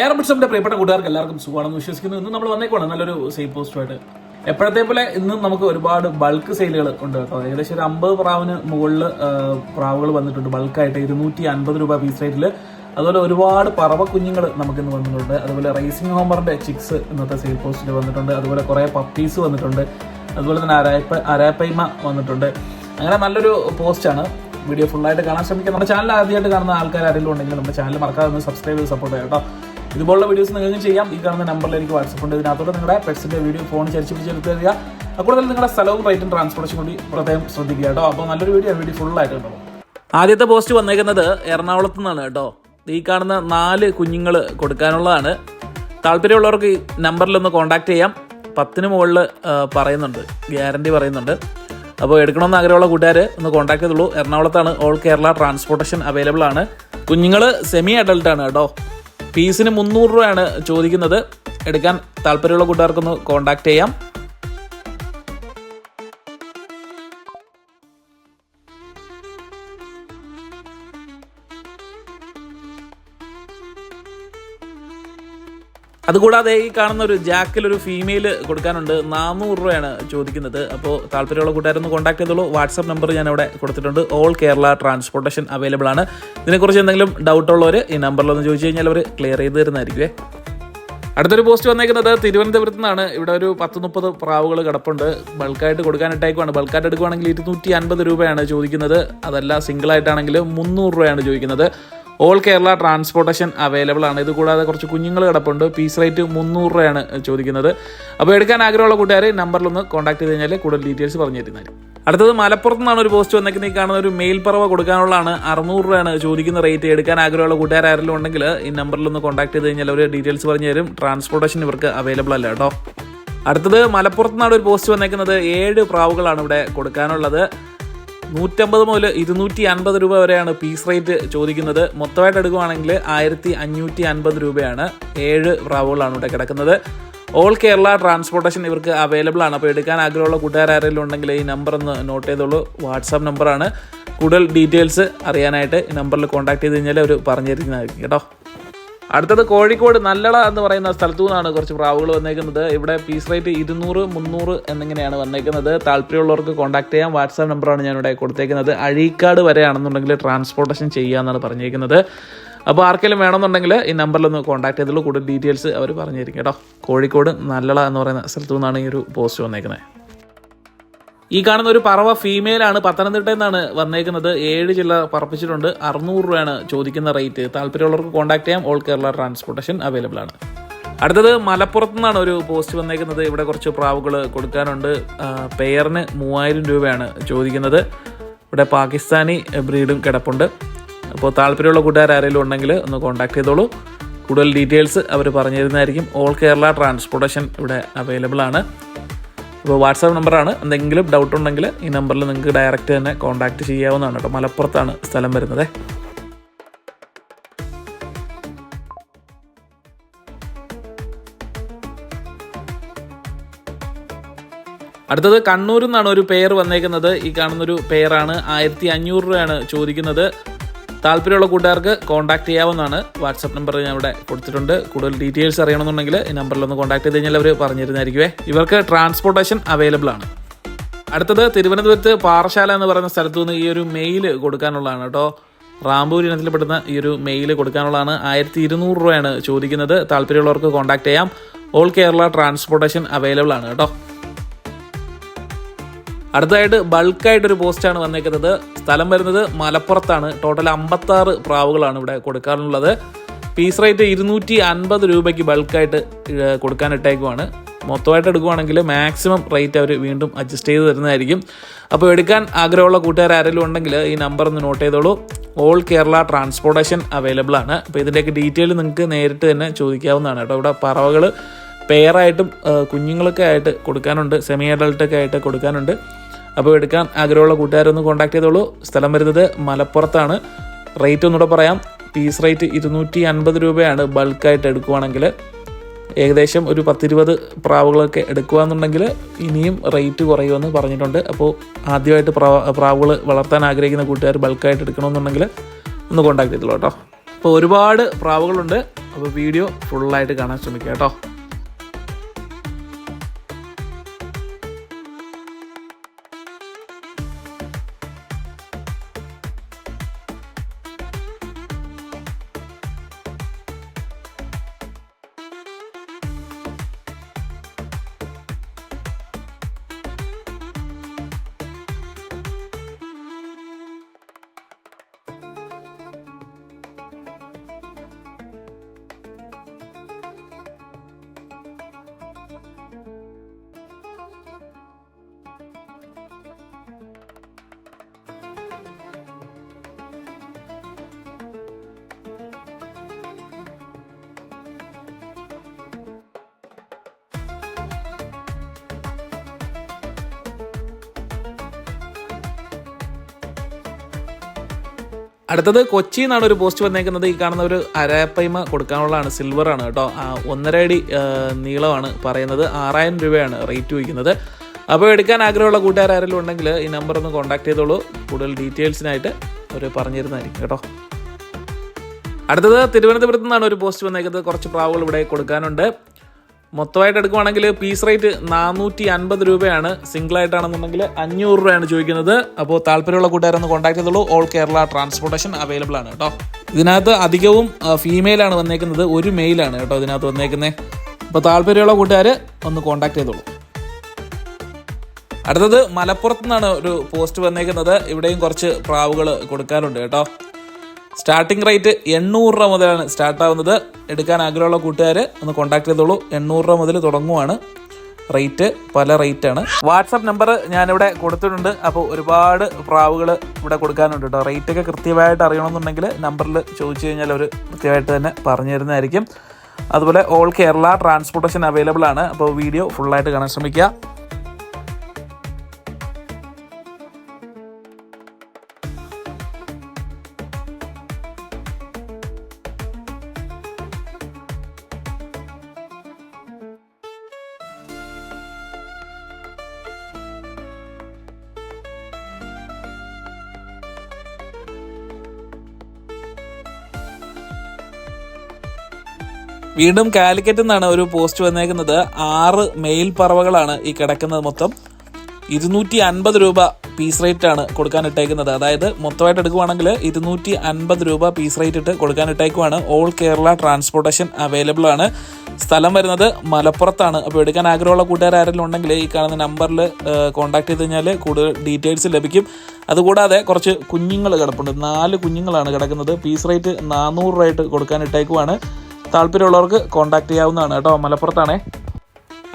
Air പ്രിയപ്പെട്ട കൂട്ടുകാർക്ക് എല്ലാവർക്കും സുഖമാണെന്ന് വിശ്വസിക്കുന്നു. ഇന്ന് നമ്മൾ വന്നേക്കുവാണ്. നല്ലൊരു സെയിൽ പോസ്റ്റുമായിട്ട് എപ്പോഴത്തെ പോലെ ഇന്ന് നമുക്ക് ഒരുപാട് ബൾക്ക് സെയിലുകൾ ഉണ്ട് കേട്ടോ. ഏകദേശം ഒരു അമ്പത് പ്രാവിന് മുകളിൽ പ്രാവുകൾ വന്നിട്ടുണ്ട്. ബൾക്കായിട്ട് ഇരുന്നൂറ്റി അൻപത് രൂപ പീസ് റേറ്റിൽ അതുപോലെ ഒരുപാട് പറവ കുഞ്ഞുങ്ങൾ നമുക്ക് ഇന്ന് വന്നിട്ടുണ്ട്. അതുപോലെ റേസിംഗ് ഹോമറിന്റെ ചിക്സ് ഇന്നത്തെ സെയിൽ പോസ്റ്റിൽ വന്നിട്ടുണ്ട്. അതുപോലെ കുറേ പപ്പീസ് വന്നിട്ടുണ്ട്. അതുപോലെ തന്നെ അരായപ്പ അരാപ്പൈമ വന്നിട്ടുണ്ട്. അങ്ങനെ നല്ലൊരു പോസ്റ്റാണ് വീഡിയോ ഫുള്ളായിട്ട് കാണാൻ ശ്രമിക്കുക. നമ്മുടെ ചാനൽ ആദ്യമായിട്ട് കാണുന്ന ആൾക്കാർ ആരെങ്കിലും ഉണ്ടെങ്കിൽ നമ്മുടെ ചാനൽ മറക്കാതെ ഒന്ന് സബ്സ്ക്രൈബ് ചെയ്ത് സപ്പോർട്ട് ചെയ്യാം കേട്ടോ. ഇതുപോലുള്ള വീഡിയോസ് നിങ്ങൾക്ക് ചെയ്യാം. ഈ കാണുന്ന നമ്പറിൽ എനിക്ക് വാട്സപ്പ് ഉണ്ട്. ഇതിനകത്തോടെ നിങ്ങളുടെ പെറ്റ്സിന്റെ വീഡിയോ ഫോൺ ചരിച്ച് പിടിച്ചെടുത്ത് തരിക. കൂടുതൽ നിങ്ങളുടെ സ്ഥലവും റൈറ്റും ട്രാൻസ്പോർട്ടേഷൻ കൂടി പ്രത്യേകം ശ്രദ്ധിക്കുക കേട്ടോ. അപ്പോൾ നല്ലൊരു വീഡിയോ വീഡിയോ ഫുള്ളായിട്ട് കേട്ടോ ആദ്യത്തെ പോസ്റ്റ് വന്നേക്കുന്നത് എറണാകുളത്ത് നിന്നാണ് കേട്ടോ. ഈ കാണുന്ന നാല് കുഞ്ഞുങ്ങൾ കൊടുക്കാനുള്ളതാണ്. താല്പര്യമുള്ളവർക്ക് ഈ നമ്പറിൽ ഒന്ന് കോൺടാക്ട് ചെയ്യാം. പത്തിന് മുകളിൽ പറയുന്നുണ്ട്. ഗ്യാരണ്ടി പറയുന്നുണ്ട്. അപ്പോൾ എടുക്കണമെന്ന് ആഗ്രഹമുള്ള കൂട്ടുകാർ ഒന്ന് കോൺടാക്ട് ചെയ്തുള്ളൂ എറണാകുളത്താണ് ഓൾ കേരള ട്രാൻസ്പോർട്ടേഷൻ അവൈലബിൾ ആണ്. കുഞ്ഞുങ്ങൾ സെമി അഡൾട്ടാണ് കേട്ടോ. പീസിന് മുന്നൂറ് രൂപയാണ് ചോദിക്കുന്നത്. എടുക്കാൻ താല്പര്യമുള്ള കൂട്ടുകാർക്കൊന്ന് കോൺടാക്ട് ചെയ്യാം. അതുകൂടാതെ ഈ കാണുന്ന ഒരു ജാക്കിൽ ഒരു ഫീമെയിൽ കൊടുക്കാനുണ്ട്. നാനൂറ് രൂപയാണ് ചോദിക്കുന്നത്. അപ്പോൾ താല്പര്യമുള്ള കൂട്ടുകാരൊന്ന് കോൺടാക്ട് ചെയ്തോളൂ. വാട്സപ്പ് നമ്പർ ഞാൻ അവിടെ കൊടുത്തിട്ടുണ്ട്. ഓൾ കേരള ട്രാൻസ്പോർട്ടേഷൻ അവൈലബിൾ ആണ്. ഇതിനെക്കുറിച്ച് എന്തെങ്കിലും ഡൗട്ട് ഉള്ളവർ ഈ നമ്പറിലൊന്ന് ചോദിച്ചു കഴിഞ്ഞാൽ അവർ ക്ലിയർ ചെയ്ത് തരുന്നതായിരിക്കുമേ അടുത്തൊരു പോസ്റ്റ് വന്നേക്കുന്നത് തിരുവനന്തപുരത്ത് നിന്നാണ്. ഇവിടെ ഒരു പത്ത് മുപ്പത് പ്രാവുകൾ കിടപ്പുണ്ട്. ബൾക്കായിട്ട് കൊടുക്കാനിട്ടേക്കുവാണ്. ബൾക്കായിട്ട് എടുക്കുവാണെങ്കിൽ ഇരുന്നൂറ്റി അൻപത് രൂപയാണ് ചോദിക്കുന്നത്. അതല്ല സിംഗിൾ ആയിട്ടാണെങ്കിൽ മുന്നൂറ് രൂപയാണ് ചോദിക്കുന്നത്. ഓൾ കേരള ട്രാൻസ്പോർട്ടേഷൻ അവൈലബിൾ ആണ്. ഇത് കൂടാതെ കുറച്ച് കുഞ്ഞുങ്ങൾ കിടപ്പുണ്ട്. പീസ് റേറ്റ് മുന്നൂറ് രൂപയാണ് ചോദിക്കുന്നത്. അപ്പോൾ എടുക്കാൻ ആഗ്രഹമുള്ള കൂട്ടുകാർ നമ്പറിലൊന്ന് കോൺടാക്ട് ചെയ്ത് കഴിഞ്ഞാൽ കൂടുതൽ ഡീറ്റെയിൽസ് പറഞ്ഞു തരുന്നതായിരിക്കും. അടുത്തത് മലപ്പുറത്ത് നിന്നാണ് ഒരു പോസ്റ്റ് വന്നേക്കുന്നത്. ഈ കാണുന്ന ഒരു മെയിൽ കൊടുക്കാനുള്ളതാണ് അറുന്നൂറ് രൂപയാണ് ചോദിക്കുന്ന റേറ്റ് എടുക്കാൻ ആഗ്രഹമുള്ള കൂട്ടുകാർ ആരെങ്കിലും ഉണ്ടെങ്കിൽ ഈ നമ്പറിലൊന്ന് കോൺടാക്ട് ചെയ്ത് കഴിഞ്ഞാൽ അവർ ഡീറ്റെയിൽസ് പറഞ്ഞു തരും. ട്രാൻസ്പോർട്ടേഷൻ ഇവർക്ക് അവൈലബിൾ അല്ല കേട്ടോ. അടുത്തത് മലപ്പുറത്ത് നിന്നാണ് ഒരു പോസ്റ്റ് വന്നേക്കുന്നത്. ഏഴ് പ്രാവുകളാണ് ഇവിടെ കൊടുക്കാനുള്ളത്. നൂറ്റമ്പത് മുതൽ ഇരുന്നൂറ്റി അൻപത് രൂപ വരെയാണ് പീസ് റേറ്റ് ചോദിക്കുന്നത്. മൊത്തമായിട്ട് എടുക്കുവാണെങ്കിൽ ആയിരത്തി അഞ്ഞൂറ്റി അൻപത് രൂപയാണ് ഏഴ് പ്രാവുകളാണ് ഇവിടെ കിടക്കുന്നത്. ഓൾ കേരള ട്രാൻസ്പോർട്ടേഷൻ ഇവർക്ക് അവൈലബിൾ ആണ്. അപ്പോൾ എടുക്കാൻ ആഗ്രഹമുള്ള കൂട്ടുകാർ ആരെങ്കിലും ഉണ്ടെങ്കിൽ ഈ നമ്പർ ഒന്ന് നോട്ട് ചെയ്തോളൂ. വാട്സാപ്പ് നമ്പറാണ് കൂടുതൽ ഡീറ്റെയിൽസ് അറിയാനായിട്ട് ഈ നമ്പറിൽ കോൺടാക്ട് ചെയ്ത് കഴിഞ്ഞാൽ അവർ പറഞ്ഞു കേട്ടോ? അടുത്തത് കോഴിക്കോട് നല്ലള എന്ന് പറയുന്ന സ്ഥലത്തു നിന്നാണ് കുറച്ച് പ്രാവുകൾ വന്നേക്കുന്നത്. ഇവിടെ പീസ് റേറ്റ് ഇരുന്നൂറ് മുന്നൂറ് എന്നിങ്ങനെയാണ് വന്നേക്കുന്നത്. താല്പര്യമുള്ളവർക്ക് കോൺടാക്ട് ചെയ്യാം. വാട്സാപ്പ് നമ്പറാണ് ഞാൻ ഇവിടെ കൊടുത്തേക്കുന്നത്. അഴീക്കാട് വരെയാണെന്നുണ്ടെങ്കിൽ ട്രാൻസ്പോർട്ടേഷൻ ചെയ്യാമെന്നാണ് പറഞ്ഞേക്കുന്നത്. അപ്പോൾ ആർക്കെങ്കിലും വേണമെന്നുണ്ടെങ്കിൽ ഈ നമ്പറിലൊന്ന് കോൺടാക്ട് ചെയ്തുള്ളൂ കൂടുതൽ ഡീറ്റെയിൽസ് അവർ പറഞ്ഞിരിക്കും കേട്ടോ. കോഴിക്കോട് നല്ലള എന്ന് പറയുന്ന സ്ഥലത്തു നിന്നാണ് ഈ ഒരു പോസ്റ്റ് വന്നേക്കുന്നത്. ഈ കാണുന്ന ഒരു പറവ ഫീമെയിൽ ആണ് പത്തനംതിട്ടയിൽ നിന്നാണ് വന്നേക്കുന്നത്. ഏഴ് ജില്ല പറപ്പിച്ചിട്ടുണ്ട്. അറുന്നൂറ് രൂപയാണ് ചോദിക്കുന്ന റേറ്റ് താല്പര്യമുള്ളവർക്ക് കോൺടാക്ട് ചെയ്യാം. ഓൾ കേരള ട്രാൻസ്പോർട്ടേഷൻ അവൈലബിൾ ആണ്. അടുത്തത് മലപ്പുറത്തു നിന്നാണ് ഒരു പോസ്റ്റ് വന്നേക്കുന്നത്. ഇവിടെ കുറച്ച് പ്രാവുകൾ കൊടുക്കാനുണ്ട്. പെയറിന് മൂവായിരം രൂപയാണ് ചോദിക്കുന്നത്. ഇവിടെ പാകിസ്ഥാനി ബ്രീഡും കിടപ്പുണ്ട്. അപ്പോൾ താല്പര്യമുള്ള കൂട്ടുകാർ ആരെങ്കിലും ഉണ്ടെങ്കിൽ ഒന്ന് കോൺടാക്ട് ചെയ്തോളൂ. കൂടുതൽ ഡീറ്റെയിൽസ് അവർ പറഞ്ഞു തരുന്നതായിരിക്കും ഓൾ കേരള ട്രാൻസ്പോർട്ടേഷൻ ഇവിടെ അവൈലബിൾ ആണ്. അപ്പോൾ വാട്സാപ്പ് നമ്പറാണ്. എന്തെങ്കിലും ഡൗട്ട് ഉണ്ടെങ്കിൽ ഈ നമ്പറിൽ നിങ്ങൾക്ക് ഡയറക്റ്റ് തന്നെ കോൺടാക്ട് ചെയ്യാവുന്നതാണ് കേട്ടോ. മലപ്പുറത്താണ് സ്ഥലം വരുന്നത്. അടുത്തത് കണ്ണൂരിൽ നിന്നാണ് ഒരു പെയർ വന്നേക്കുന്നത്. ഈ കാണുന്നൊരു പെയറാണ് ആയിരത്തി അഞ്ഞൂറ് രൂപയാണ് ചോദിക്കുന്നത്. താല്പര്യമുള്ള കൂട്ടുകാർക്ക് കോൺടാക്ട് ചെയ്യാവുന്നതാണ്. വാട്സപ്പ് നമ്പർ ഞാൻ ഇവിടെ കൊടുത്തിട്ടുണ്ട്. കൂടുതൽ ഡീറ്റെയിൽസ് അറിയണമെന്നുണ്ടെങ്കിൽ ഈ നമ്പറിൽ ഒന്ന് കോൺടാക്ട് ചെയ്ത് കഴിഞ്ഞാൽ അവർ പറഞ്ഞു തരുന്നതായിരിക്കുമേ ഇവർക്ക് ട്രാൻസ്പോർട്ടേഷൻ അവൈലബിൾ ആണ്. അടുത്തത് തിരുവനന്തപുരത്ത് പാറശാല എന്ന് പറയുന്ന സ്ഥലത്തു നിന്ന് ഈ ഒരു മെയിൽ കൊടുക്കാനുള്ളതാണ് കേട്ടോ. റാംബൂർ ഇനത്തിൽപ്പെടുന്ന ഈ ഒരു മെയിൽ കൊടുക്കാനുള്ളതാണ്. ആയിരത്തി ഇരുന്നൂറ് രൂപയാണ് ചോദിക്കുന്നത്. താല്പര്യമുള്ളവർക്ക് കോൺടാക്ട് ചെയ്യാം. ഓൾ കേരള ട്രാൻസ്പോർട്ടേഷൻ അവൈലബിൾ ആണ് കേട്ടോ. അടുത്തതായിട്ട് ബൾക്കായിട്ടൊരു പോസ്റ്റാണ് വന്നേക്കുന്നത്. സ്ഥലം വരുന്നത് മലപ്പുറത്താണ്. ടോട്ടൽ അമ്പത്തി ആറ് പ്രാവുകളാണ് ഇവിടെ കൊടുക്കാറുള്ളത് പീസ് റേറ്റ് ഇരുന്നൂറ്റി അൻപത് രൂപയ്ക്ക് ബൾക്കായിട്ട് കൊടുക്കാനിട്ടേക്കുവാണ്. മൊത്തമായിട്ട് എടുക്കുവാണെങ്കിൽ മാക്സിമം റേറ്റ് അവർ വീണ്ടും അഡ്ജസ്റ്റ് ചെയ്ത് തരുന്നതായിരിക്കും. അപ്പോൾ എടുക്കാൻ ആഗ്രഹമുള്ള കൂട്ടുകാർ ആരെങ്കിലും ഉണ്ടെങ്കിൽ ഈ നമ്പർ ഒന്ന് നോട്ട് ചെയ്തോളൂ. ഓൾ കേരള ട്രാൻസ്പോർട്ടേഷൻ അവൈലബിൾ ആണ്. അപ്പോൾ ഇതിന്റെയൊക്കെ ഡീറ്റെയിൽ നിങ്ങൾക്ക് നേരിട്ട് തന്നെ ചോദിക്കാവുന്നതാണ് കേട്ടോ. ഇവിടെ പറവകൾ പെയറായിട്ടും കുഞ്ഞുങ്ങളൊക്കെ ആയിട്ട് കൊടുക്കാനുണ്ട്. സെമി അഡൾട്ടൊക്കെ ആയിട്ട് കൊടുക്കാനുണ്ട്. അപ്പോൾ എടുക്കാൻ ആഗ്രഹമുള്ള കൂട്ടുകാരൊന്ന് കോൺടാക്ട് ചെയ്തോളൂ. സ്ഥലം വരുന്നത് മലപ്പുറത്താണ്. റേറ്റ് ഒന്നുകൂടെ പറയാം. പീസ് റേറ്റ് ഇരുന്നൂറ്റി അൻപത് രൂപയാണ് ബൾക്കായിട്ട് എടുക്കുവാണെങ്കിൽ. ഏകദേശം ഒരു പത്തിരുപത് പ്രാവുകളൊക്കെ എടുക്കുകയെന്നുണ്ടെങ്കിൽ ഇനിയും റേറ്റ് കുറയുമെന്ന് പറഞ്ഞിട്ടുണ്ട്. അപ്പോൾ ആദ്യമായിട്ട് പ്രാ പ്രാവുകൾ വളർത്താൻ ആഗ്രഹിക്കുന്ന കൂട്ടുകാർ ബൾക്കായിട്ട് എടുക്കണമെന്നുണ്ടെങ്കിൽ ഒന്ന് കോൺടാക്ട് ചെയ്തോളൂ കേട്ടോ. അപ്പോൾ ഒരുപാട് പ്രാവുകളുണ്ട്. അപ്പോൾ വീഡിയോ ഫുള്ളായിട്ട് കാണാൻ ശ്രമിക്കുക കേട്ടോ. അടുത്തത് കൊച്ചിയിൽ നിന്നാണ് ഒരു പോസ്റ്റ് വന്നേക്കുന്നത്. ഈ കാണുന്ന ഒരു അരപ്പൈമ കൊടുക്കാനുള്ളതാണ്. സിൽവർ ആണ് കേട്ടോ. ഒന്നര അടി നീളമാണ് പറയുന്നത്. ആറായിരം രൂപയാണ് റേറ്റ് വയ്ക്കുന്നത് അപ്പോൾ എടുക്കാൻ ആഗ്രഹമുള്ള കൂട്ടുകാർ ആരെങ്കിലും ഉണ്ടെങ്കിൽ ഈ നമ്പർ ഒന്ന് കോൺടാക്ട് ചെയ്തോളൂ. കൂടുതൽ ഡീറ്റെയിൽസിനായിട്ട് അവർ പറഞ്ഞിരുന്നതായിരിക്കും കേട്ടോ. അടുത്തത് തിരുവനന്തപുരത്ത് നിന്നാണ് ഒരു പോസ്റ്റ് വന്നേക്കുന്നത്. കുറച്ച് പ്രാവുകൾ ഇവിടെ കൊടുക്കാനുണ്ട്. മൊത്തമായിട്ട് എടുക്കുവാണെങ്കിൽ പീസ് റേറ്റ് നാനൂറ്റി അൻപത് രൂപയാണ്. സിംഗിൾ ആയിട്ടാണെന്നുണ്ടെങ്കിൽ അഞ്ഞൂറ് രൂപയാണ് ചോദിക്കുന്നത്. അപ്പോൾ താല്പര്യമുള്ള കൂട്ടുകാരൊന്ന് കോൺടാക്ട് ചെയ്തോളൂ. ഓൾ കേരള ട്രാൻസ്പോർട്ടേഷൻ അവൈലബിൾ ആണ് കേട്ടോ. ഇതിനകത്ത് അധികവും ഫീമെയിലാണ് വന്നേക്കുന്നത്. ഒരു മെയിലാണ് കേട്ടോ ഇതിനകത്ത് വന്നേക്കുന്നത് അപ്പോൾ താല്പര്യമുള്ള കൂട്ടുകാർ ഒന്ന് കോൺടാക്ട് ചെയ്തോളൂ. അടുത്തത് മലപ്പുറത്ത് നിന്നാണ് ഒരു പോസ്റ്റ് വന്നേക്കുന്നത്. ഇവിടെയും കുറച്ച് പ്രാവുകൾ കൊടുക്കാറുണ്ട് കേട്ടോ. സ്റ്റാർട്ടിംഗ് റേറ്റ് എണ്ണൂറ് രൂപ മുതലാണ് സ്റ്റാർട്ടാവുന്നത് എടുക്കാൻ ആഗ്രഹമുള്ള കൂട്ടുകാർ ഒന്ന് കോൺടാക്ട് ചെയ്തോളൂ. എണ്ണൂറ് രൂപ മുതൽ തുടങ്ങുവാണ്. റേറ്റ് പല റേറ്റാണ് വാട്സപ്പ് നമ്പർ ഞാനിവിടെ കൊടുത്തിട്ടുണ്ട്. അപ്പോൾ ഒരുപാട് പ്രാവുകൾ ഇവിടെ കൊടുക്കാനുണ്ട് കേട്ടോ റേറ്റ് ഒക്കെ കൃത്യമായിട്ട് അറിയണമെന്നുണ്ടെങ്കിൽ നമ്പറിൽ ചോദിച്ചു കഴിഞ്ഞാൽ അവർ കൃത്യമായിട്ട് തന്നെ പറഞ്ഞു തരുന്നതായിരിക്കും. അതുപോലെ ഓൾ കേരള ട്രാൻസ്പോർട്ടേഷൻ അവൈലബിൾ ആണ്. അപ്പോൾ വീഡിയോ ഫുള്ളായിട്ട് കാണാൻ ശ്രമിക്കുക. വീണ്ടും കാലിക്കറ്റ് നിന്നാണ് ഒരു പോസ്റ്റ് വന്നേക്കുന്നത്. ആറ് മെയിൽ പറവകളാണ് ഈ കിടക്കുന്നത് മൊത്തം. ഇരുന്നൂറ്റി അൻപത് രൂപ പീസ് റേറ്റ് ആണ് കൊടുക്കാൻ ഇട്ടേക്കുന്നത് അതായത് മൊത്തമായിട്ട് എടുക്കുവാണെങ്കിൽ ഇരുന്നൂറ്റി അൻപത് രൂപ പീസ് റേറ്റ് ഇട്ട് കൊടുക്കാൻ ഇട്ടേക്കുവാണ് ഓൾ കേരള ട്രാൻസ്പോർട്ടേഷൻ അവൈലബിൾ ആണ്. സ്ഥലം വരുന്നത് മലപ്പുറത്താണ്. അപ്പോൾ എടുക്കാൻ ആഗ്രഹമുള്ള കൂട്ടുകാർ ആരെങ്കിലും ഉണ്ടെങ്കിൽ ഈ കാണുന്ന നമ്പറിൽ കോൺടാക്ട് ചെയ്ത് കഴിഞ്ഞാൽ കൂടുതൽ ഡീറ്റെയിൽസ് ലഭിക്കും. അതുകൂടാതെ കുറച്ച് കുഞ്ഞുങ്ങൾ കിടപ്പുണ്ട്. നാല് കുഞ്ഞുങ്ങളാണ് കിടക്കുന്നത്. പീസ് റേറ്റ് നാനൂറ് രൂപയായിട്ട് കൊടുക്കാൻ ഇട്ടേക്കുവാണ് താല്പര്യമുള്ളവർക്ക് കോൺടാക്ട് ചെയ്യാവുന്നതാണ് കേട്ടോ. മലപ്പുറത്താണേ.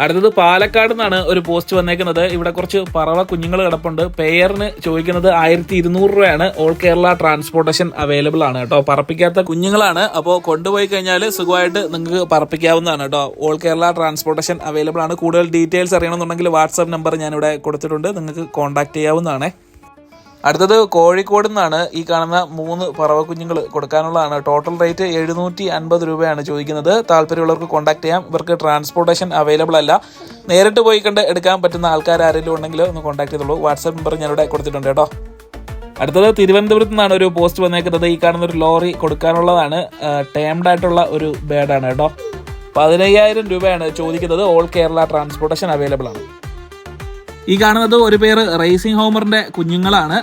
അടുത്തത് പാലക്കാട് നിന്നാണ് ഒരു പോസ്റ്റ് വന്നേക്കുന്നത്. ഇവിടെ കുറച്ച് പറവ കുഞ്ഞുങ്ങൾ കിടപ്പുണ്ട്. പേയറിന് ചോദിക്കുന്നത് ആയിരത്തി ഇരുന്നൂറ് രൂപയാണ്. ഓൾ കേരള ട്രാൻസ്പോർട്ടേഷൻ അവൈലബിൾ ആണ് കേട്ടോ. പറപ്പിക്കാത്ത കുഞ്ഞുങ്ങളാണ്. അപ്പോൾ കൊണ്ടുപോയി കഴിഞ്ഞാൽ സുഖമായിട്ട് നിങ്ങൾക്ക് പറപ്പിക്കാവുന്നതാണ് കേട്ടോ. ഓൾ കേരള ട്രാൻസ്പോർട്ടേഷൻ അവൈലബിൾ ആണ്. കൂടുതൽ ഡീറ്റെയിൽസ് അറിയണമെന്നുണ്ടെങ്കിൽ വാട്സാപ്പ് നമ്പർ ഞാനിവിടെ കൊടുത്തിട്ടുണ്ട്. നിങ്ങൾക്ക് കോൺടാക്ട് ചെയ്യാവുന്നതാണേ. അടുത്തത് കോഴിക്കോട് നിന്നാണ് ഈ കാണുന്ന മൂന്ന് പറവ കുഞ്ഞുങ്ങൾ കൊടുക്കാനുള്ളതാണ്. ടോട്ടൽ റേറ്റ് എഴുന്നൂറ്റി അൻപത് രൂപയാണ് ചോദിക്കുന്നത്. താല്പര്യമുള്ളവർക്ക് കോൺടാക്ട് ചെയ്യാം. ഇവർക്ക് ട്രാൻസ്പോർട്ടേഷൻ അവൈലബിൾ അല്ല. നേരിട്ട് പോയി കണ്ട് എടുക്കാൻ പറ്റുന്ന ആൾക്കാർ ആരെങ്കിലും ഉണ്ടെങ്കിൽ ഒന്ന് കോൺടാക്ട് ചെയ്തോളൂ. വാട്സാപ്പ് നമ്പർ ഞാനിവിടെ കൊടുത്തിട്ടുണ്ട് കേട്ടോ. അടുത്തത് തിരുവനന്തപുരത്ത് നിന്നാണ് ഒരു പോസ്റ്റ് വന്നേക്കുന്നത്. ഈ കാണുന്ന ഒരു ലോറി കൊടുക്കാനുള്ളതാണ്. ടേംഡ് ആയിട്ടുള്ള ഒരു ബേഡാണ് കേട്ടോ. പതിനയ്യായിരം രൂപയാണ് ചോദിക്കുന്നത്. ഓൾ കേരള ട്രാൻസ്പോർട്ടേഷൻ അവൈലബിൾ ആണ്. ഈ കാണുന്നത് ഒരു പേര് റേസിംഗ് ഹോമറിന്റെ കുഞ്ഞുങ്ങളാണ്.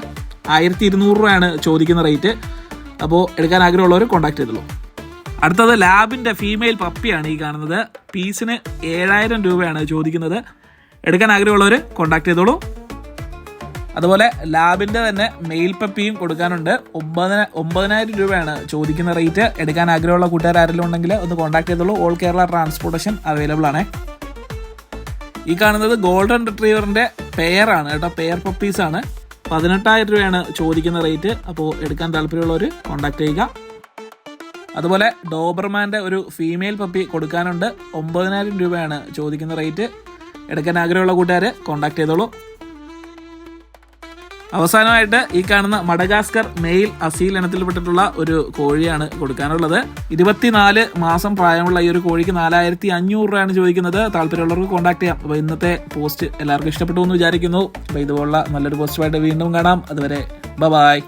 ആയിരത്തി ഇരുന്നൂറ് രൂപയാണ് ചോദിക്കുന്ന റേറ്റ് അപ്പോൾ എടുക്കാൻ ആഗ്രഹമുള്ളവർ കോൺടാക്ട് ചെയ്തുള്ളൂ അടുത്തത് ലാബിന്റെ ഫീമെയിൽ പപ്പിയാണ് ഈ കാണുന്നത്. പീസിന് ഏഴായിരം രൂപയാണ് ചോദിക്കുന്നത്. എടുക്കാൻ ആഗ്രഹമുള്ളവർ കോൺടാക്ട് ചെയ്തോളൂ. അതുപോലെ ലാബിന്റെ തന്നെ മെയിൽ പപ്പിയും കൊടുക്കാനുണ്ട്. ഒമ്പതിന ഒമ്പതിനായിരം രൂപയാണ് ചോദിക്കുന്ന റേറ്റ് എടുക്കാൻ ആഗ്രഹമുള്ള കൂട്ടുകാർ ആരെങ്കിലും ഉണ്ടെങ്കിൽ ഒന്ന് കോൺടാക്ട് ചെയ്തോളൂ. ഓൾ കേരള ട്രാൻസ്പോർട്ടേഷൻ അവൈലബിൾ ആണ്. ഈ കാണുന്നത് ഗോൾഡൻ റിട്രീവറിന്റെ പെയറാണ് കേട്ടോ. പെയർ പപ്പീസ് ആണ്. പതിനെട്ടായിരം രൂപയാണ് ചോദിക്കുന്ന റേറ്റ് അപ്പോൾ എടുക്കാൻ താല്പര്യമുള്ളവർ കോൺടാക്ട് ചെയ്യുക. അതുപോലെ ഡോബർമാന്റെ ഒരു ഫീമെയിൽ പപ്പി കൊടുക്കാനുണ്ട്. ഒമ്പതിനായിരം രൂപയാണ് ചോദിക്കുന്ന റേറ്റ് എടുക്കാൻ ആഗ്രഹമുള്ള കൂട്ടുകാർ കോൺടാക്ട് ചെയ്തോളൂ. അവസാനമായിട്ട് ഈ കാണുന്ന മഡഗാസ്കർ മെയിൽ അസീൽ ഇനത്തിൽപ്പെട്ടിട്ടുള്ള ഒരു കോഴിയാണ് കൊടുക്കാനുള്ളത്. ഇരുപത്തിനാല് മാസം പ്രായമുള്ള ഈ ഒരു കോഴിക്ക് നാലായിരത്തി അഞ്ഞൂറ് രൂപയാണ് ചോദിക്കുന്നത്. താല്പര്യമുള്ളവർക്ക് കോൺടാക്ട് ചെയ്യാം. അപ്പോൾ ഇന്നത്തെ പോസ്റ്റ് എല്ലാവർക്കും ഇഷ്ടപ്പെട്ടു എന്ന് വിചാരിക്കുന്നു. അപ്പോൾ ഇതുപോലുള്ള നല്ലൊരു പോസ്റ്റുമായിട്ട് വീണ്ടും കാണാം. അതുവരെ ബ ബായ്